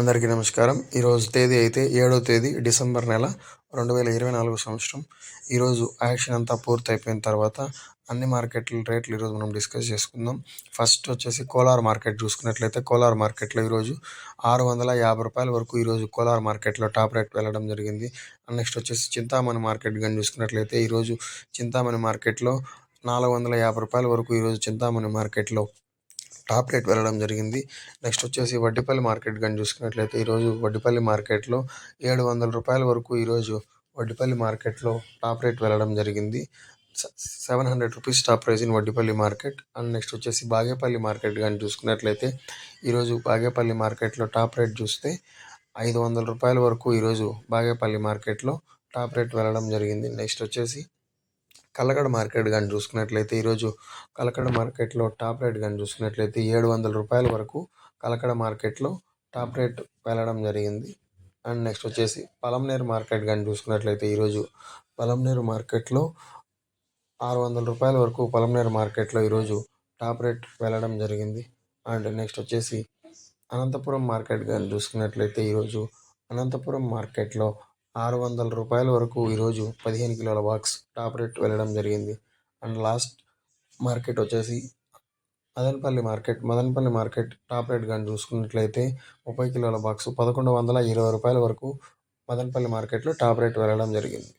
అందరికీ నమస్కారం. ఈరోజు తేదీ అయితే ఏడో తేదీ డిసెంబర్ నెల రెండు వేల ఇరవై నాలుగు సంవత్సరం. ఈరోజు యాక్షన్ అంతా పూర్తి అయిపోయిన తర్వాత అన్ని మార్కెట్ల రేట్లు ఈరోజు మనం డిస్కస్ చేసుకుందాం. ఫస్ట్ వచ్చేసి కోలార్ మార్కెట్ చూసుకున్నట్లయితే కోలార్ మార్కెట్లో ఈరోజు ఆరు వందల యాభై రూపాయల వరకు ఈరోజు కోలార్ మార్కెట్లో టాప్ రేట్ వెళ్ళడం జరిగింది. నెక్స్ట్ వచ్చేసి చింతామణి మార్కెట్ కానీ చూసుకున్నట్లయితే ఈరోజు చింతామణి మార్కెట్లో నాలుగు వందల యాభై రూపాయల వరకు ఈరోజు చింతామణి మార్కెట్లో టాప్ రేట్ వెళ్ళడం జరిగింది. నెక్స్ట్ వచ్చేసి వడ్డిపల్లి మార్కెట్ కానీ చూసుకున్నట్లయితే ఈరోజు వడ్డిపల్లి మార్కెట్లో ఏడు వందల రూపాయల వరకు ఈరోజు వడ్డిపల్లి మార్కెట్లో టాప్ రేట్ వెళ్ళడం జరిగింది. Seven hundred rupees top price in Vaddipalli market. And next వచ్చేసి బాగేపల్లి మార్కెట్ కానీ చూసుకున్నట్లయితే ఈరోజు బాగేపల్లి మార్కెట్లో టాప్ రేట్ చూస్తే ఐదు వందల రూపాయల వరకు ఈరోజు బాగేపల్లి మార్కెట్లో టాప్ రేట్ వెళ్ళడం జరిగింది. నెక్స్ట్ వచ్చేసి కలకడ మార్కెట్ కానీ చూసుకున్నట్లయితే ఈరోజు కలకడ మార్కెట్లో టాప్ రేట్ కానీ చూసుకున్నట్లయితే ఏడు వందల రూపాయల వరకు కలకడ మార్కెట్లో టాప్ రేట్ వెళ్ళడం జరిగింది. అండ్ నెక్స్ట్ వచ్చేసి పలంనేరు మార్కెట్ కానీ చూసుకున్నట్లయితే ఈరోజు పలంనేరు మార్కెట్లో ఆరు వందల రూపాయల వరకు పలంనేరు మార్కెట్లో ఈరోజు టాప్ రేట్ వెళ్ళడం జరిగింది. అండ్ నెక్స్ట్ వచ్చేసి అనంతపురం మార్కెట్ కానీ చూసుకున్నట్లయితే ఈరోజు అనంతపురం మార్కెట్లో ఆరు వందల రూపాయల వరకు ఈరోజు పదిహేను కిలోల బాక్స్ టాప్ రేట్ వెళ్ళడం జరిగింది. అండ్ లాస్ట్ మార్కెట్ వచ్చేసి Madanapalli market. Madanapalli market top rate కానీ చూసుకున్నట్లయితే ముప్పై కిలోల బాక్స్ పదకొండు వందల ఇరవై రూపాయల వరకు మదనపల్లి మార్కెట్లో టాప్ రేట్ వెళ్ళడం జరిగింది.